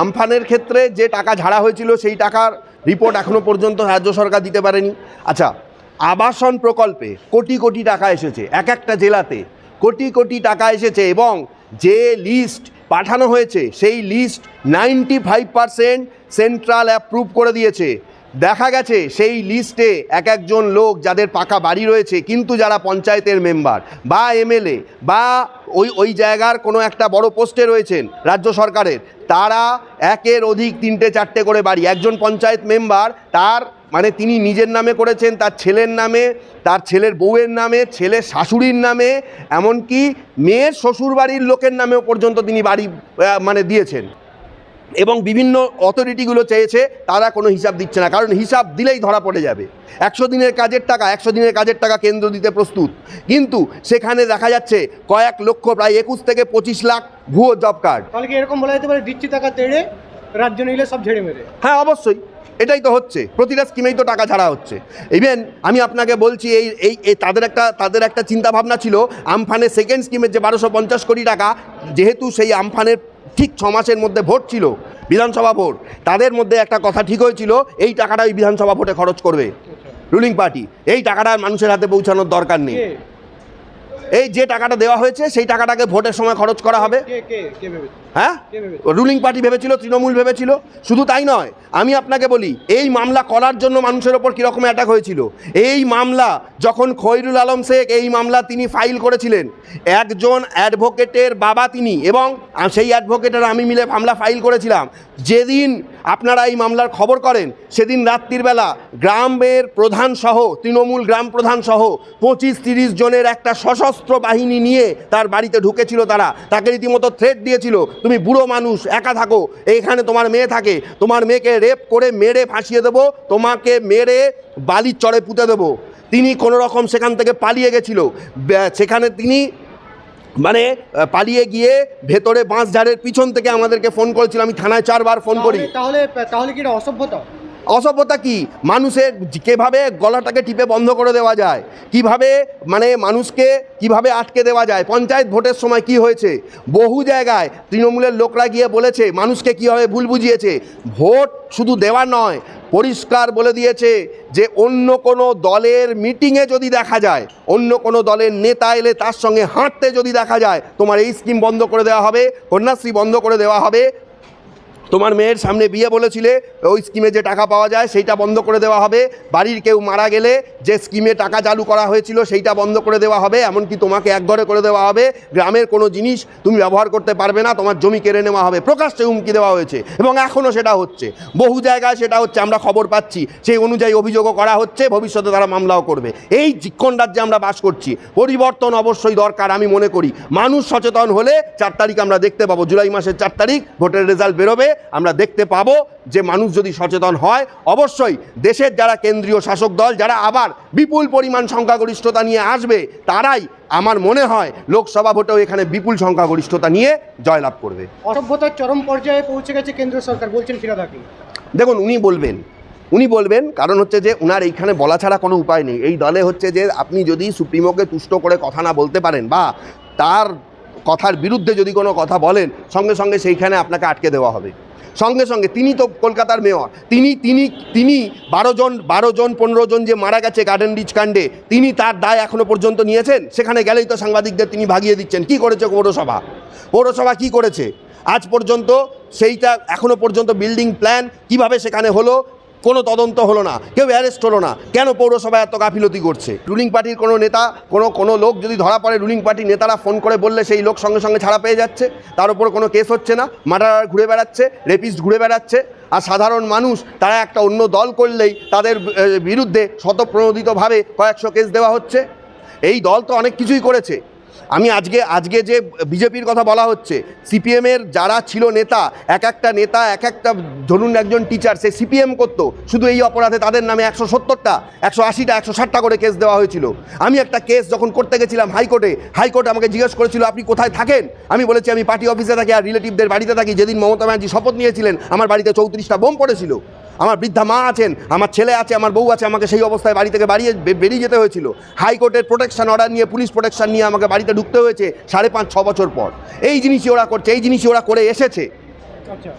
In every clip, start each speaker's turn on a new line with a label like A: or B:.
A: আমফানের ক্ষেত্রে যে টাকা ঝাড়া হয়েছিল, সেই টাকার রিপোর্ট এখনও পর্যন্ত রাজ্য সরকার দিতে পারেনি। আচ্ছা আবাসন প্রকল্পে কোটি কোটি টাকা এসেছে, এক একটা জেলাতে কোটি কোটি টাকা এসেছে এবং যে লিস্ট পাঠানো হয়েছে, সেই list ninety five percent central approve করে দিয়েছে। দেখা গেছে, সেই লিস্টে এক একজন লোক যাদের পাকা বাড়ি রয়েছে, কিন্তু যারা পঞ্চায়েতের মেম্বার বা এমএলএ বা ওই ওই জায়গার কোনো একটা বড় পোস্টে রয়েছেন রাজ্য সরকারের তারা একের অধিক তিনটে, চারটে করে বাড়ি। একজন পঞ্চায়েত মেম্বার, তার মানে তিনি নিজের নামে করেছেন, তার ছেলের নামে, তার ছেলের বউয়ের নামে, ছেলের শাশুড়ির নামে, এমনকি মেয়ের শ্বশুর বাড়ির লোকের নামেও পর্যন্ত তিনি বাড়ি মানে দিয়েছেন। এবং বিভিন্ন অথরিটিগুলো চেয়েছে তারা কোনো হিসাব দিচ্ছে না। কারণ হিসাব দিলেই ধরা পড়ে যাবে। একশো দিনের কাজের টাকা একশো দিনের কাজের টাকা কেন্দ্র দিতে প্রস্তুত। কিন্তু সেখানে দেখা যাচ্ছে কয়েক লক্ষ প্রায় একুশ থেকে পঁচিশ লাখ ভুয়ো জব কার্ড।
B: এরকম বলা যেতে পারে দিচ্ছি টাকা তেড়ে রাজ্য নিলে সব ঝেড়ে মেরে?
A: হ্যাঁ অবশ্যই। এটাই তো হচ্ছে। প্রতিটা স্কিমেই তো টাকা ছাড়া হচ্ছে। ইভেন আমি আপনাকে বলছি এই এই এই তাদের একটা তাদের একটা চিন্তাভাবনা ছিল আমফানের সেকেন্ড স্কিমের যে বারোশো পঞ্চাশ কোটি টাকা যেহেতু সেই আমফানের ঠিক ছ মাসের মধ্যে ভোট ছিল বিধানসভা ভোট। তাদের মধ্যে একটা কথা ঠিক হয়েছিল এই টাকাটা ওই বিধানসভা ভোটে খরচ করবে রুলিং পার্টি এই টাকাটা মানুষের হাতে পৌঁছানোর দরকার নেই। এই যে টাকাটা দেওয়া হয়েছে সেই টাকাটাকে ভোটের সময় খরচ করা হবে। হ্যাঁ? রুলিং পার্টি ভেবেছিল তৃণমূল ভেবেছিল? শুধু তাই নয় আমি আপনাকে বলি এই মামলা করার জন্য মানুষের ওপর কীরকম অ্যাটাক হয়েছিল? এই মামলা যখন খৈরুল আলম শেখ এই মামলা তিনি ফাইল করেছিলেন একজন অ্যাডভোকেটের বাবা তিনি এবং সেই অ্যাডভোকেটের আমি মিলে মামলা ফাইল করেছিলাম। যেদিন আপনারা এই মামলার খবর করেন সেদিন রাত্রির বেলা গ্রামের প্রধান সহ তৃণমূল গ্রাম প্রধান সহ পঁচিশ তিরিশ জনের একটা সশস্ত্র বাহিনী নিয়ে তার বাড়িতে ঢুকেছিল তারা। তাকে রীতিমতো থ্রেট দিয়েছিল। তুমি বুড়ো মানুষ, একা থাকো এখানে তোমার মেয়ে থাকে, তোমার মেয়েকে রেপ করে মেরে ফাঁসিয়ে দেবো, তোমাকে মেরে বালির চড়ে পুঁতে দেবো। তিনি কোনো রকম সেখান থেকে পালিয়ে গেছিল। সেখানে তিনি মানে পালিয়ে গিয়ে ভেতরে বাঁশঝাড়ের পিছন থেকে আমাদেরকে ফোন করেছিল। আমি থানায় চারবার ফোন করি।
B: তাহলে তাহলে কি অসভ্যতা?
A: অসভ্যতা কি? মানুষের কীভাবে গলাটাকে টিপে বন্ধ করে দেওয়া যায়? কীভাবে মানে মানুষকে কীভাবে আটকে দেওয়া যায়? পঞ্চায়েত ভোটের সময় কি হয়েছে? বহু জায়গায় তৃণমূলের লোকরা গিয়ে বলেছে, মানুষকে কীভাবে ভুল বুঝিয়েছে? ভোট শুধু দেওয়া নয়, পরিষ্কার বলে দিয়েছে যে অন্য কোনো দলের মিটিংয়ে যদি দেখা যায়, অন্য কোনো দলের নেতা এলে তার সঙ্গে হাঁটতে যদি দেখা যায়, তোমার এই স্কিম বন্ধ করে দেওয়া হবে, কন্যাশ্রী বন্ধ করে দেওয়া হবে তোমার মেয়ের সামনে বিয়ে বলেছিলে, ওই স্কিমে যে টাকা পাওয়া যায় সেইটা বন্ধ করে দেওয়া হবে। বাড়ির কেউ মারা গেলে যে স্কিমে টাকা চালু করা হয়েছিল সেইটা বন্ধ করে দেওয়া হবে, এমনকি তোমাকে একঘরে করে দেওয়া হবে। গ্রামের কোনো জিনিস তুমি ব্যবহার করতে পারবে না, তোমার জমি কেড়ে নেওয়া হবে। প্রকাশ্যে হুমকি দেওয়া হয়েছে, এবং এখনও সেটা হচ্ছে। বহু জায়গায় সেটা হচ্ছে, আমরা খবর পাচ্ছি, সেই অনুযায়ী অভিযোগও করা হচ্ছে, ভবিষ্যতে তারা মামলাও করবে। এই জিক্ষণ রাজ্যে আমরা বাস করছি, পরিবর্তন অবশ্যই দরকার আমি মনে করি। মানুষ সচেতন হলে চার তারিখ আমরা দেখতে পাবো, জুলাই মাসের চার তারিখ, ভোটের রেজাল্ট বেরোবে। আমরা দেখতে পাবো যে মানুষ যদি সচেতন হয় অবশ্যই দেশের যারা কেন্দ্রীয় শাসক দল যারা আবার বিপুল পরিমাণ সংখ্যাগরিষ্ঠতা নিয়ে আসবে তারাই আমার মনে হয় লোকসভা ভোটেও এখানে বিপুল সংখ্যাগরিষ্ঠতা নিয়ে জয়লাভ করবে।
B: অসভ্যতার চরম পর্যায়ে পৌঁছে গেছে কেন্দ্র সরকার বলছেন
A: দেখুন উনি বলবেন উনি বলবেন কারণ হচ্ছে যে উনার এইখানে বলা ছাড়া কোনো উপায় নেই। এই দলে হচ্ছে যে আপনি যদি সুপ্রিমোকে তুষ্ট করে কথা না বলতে পারেন বা তার কথার বিরুদ্ধে যদি কোনো কথা বলেন সঙ্গে সঙ্গে সেইখানে আপনাকে আটকে দেওয়া হবে। সঙ্গে সঙ্গে তিনি তো কলকাতার মেয়র, তিনি তিনি তিনি বারো জন বারো জন, পনেরো জন যে মারা গেছে গার্ডেন রিচ কাণ্ডে, তিনি তার দায় এখনও পর্যন্ত নিয়েছেন? সেখানে গেলেই তো সাংবাদিকদের তিনি ভাগিয়ে দিচ্ছেন। কি করেছে পৌরসভা? পৌরসভা কি করেছে? আজ পর্যন্ত সেইটা এখনও পর্যন্ত বিল্ডিং প্ল্যান কীভাবে সেখানে হলো? কোনো তদন্ত হলো না, কেউ অ্যারেস্ট হলো না। কেন পৌরসভা এত গাফিলতি করছে? রুলিং পার্টির কোনো নেতা, কোনো কোনো লোক যদি ধরা পড়ে, রুলিং পার্টির নেতারা ফোন করে বললে সেই লোক সঙ্গে সঙ্গে ছাড়া পেয়ে যাচ্ছে। তার উপর কোনো কেস হচ্ছে না। মার্ডারার ঘুরে বেড়াচ্ছে, রেপিস্ট ঘুরে বেড়াচ্ছে। আর সাধারণ মানুষ, তারা একটা অন্য দল করলেই তাদের বিরুদ্ধে শতপ্রণোদিতভাবে কয়েকশো কেস দেওয়া হচ্ছে। এই দল তো অনেক কিছুই করেছে। আমি আজকে আজকে যে বিজেপির কথা বলা হচ্ছে সিপিএমের যারা ছিল নেতা, এক একটা নেতা, এক একটা ধরুন একজন টিচার সে সিপিএম করতো। শুধু এই অপরাধে তাদের নামে একশো সত্তরটা, একশো আশিটা, একশো ষাটটা করে কেস দেওয়া হয়েছিল। আমি একটা কেস যখন করতে গেছিলাম হাইকোর্টে, হাইকোর্ট আমাকে জিজ্ঞেস করেছিল, আপনি কোথায় থাকেন? আমি বলেছি, আমি পার্টি অফিসে থাকি আর রিলেটিভদের বাড়িতে থাকি। যেদিন মমতা ব্যানার্জি শপথ নিয়েছিলেন, আমার বাড়িতে চৌত্রিশটা বোম পড়েছিল। আমার বৃদ্ধা মা আছেন আমার ছেলে আছে আমার বউ আছে আমাকে সেই অবস্থায় বাড়ি থেকে বাড়িয়ে বেরিয়ে যেতে হয়েছিল। হাইকোর্টের প্রোটেকশান অর্ডার নিয়ে পুলিশ প্রোটেকশান নিয়ে আমাকে বাড়িতে ঢুকতে হয়েছে সাড়ে পাঁচ ছ বছর পর। এই জিনিসই ওরা করছে এই জিনিসই ওরা করে এসেছে।
B: আচ্ছা।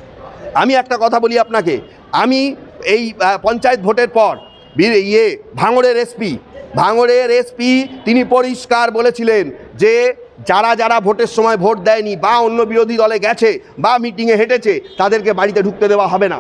A: আমি একটা কথা বলি আপনাকে আমি এই পঞ্চায়েত ভোটের পর ইয়ে ভাঙড়ের এসপি ভাঙড়ের এসপি তিনি পরিষ্কার বলেছিলেন যে যারা যারা ভোটের সময় ভোট দেয়নি বা অন্য বিরোধী দলে গেছে বা মিটিংয়ে হেঁটেছে তাদেরকে বাড়িতে ঢুকতে দেওয়া হবে না।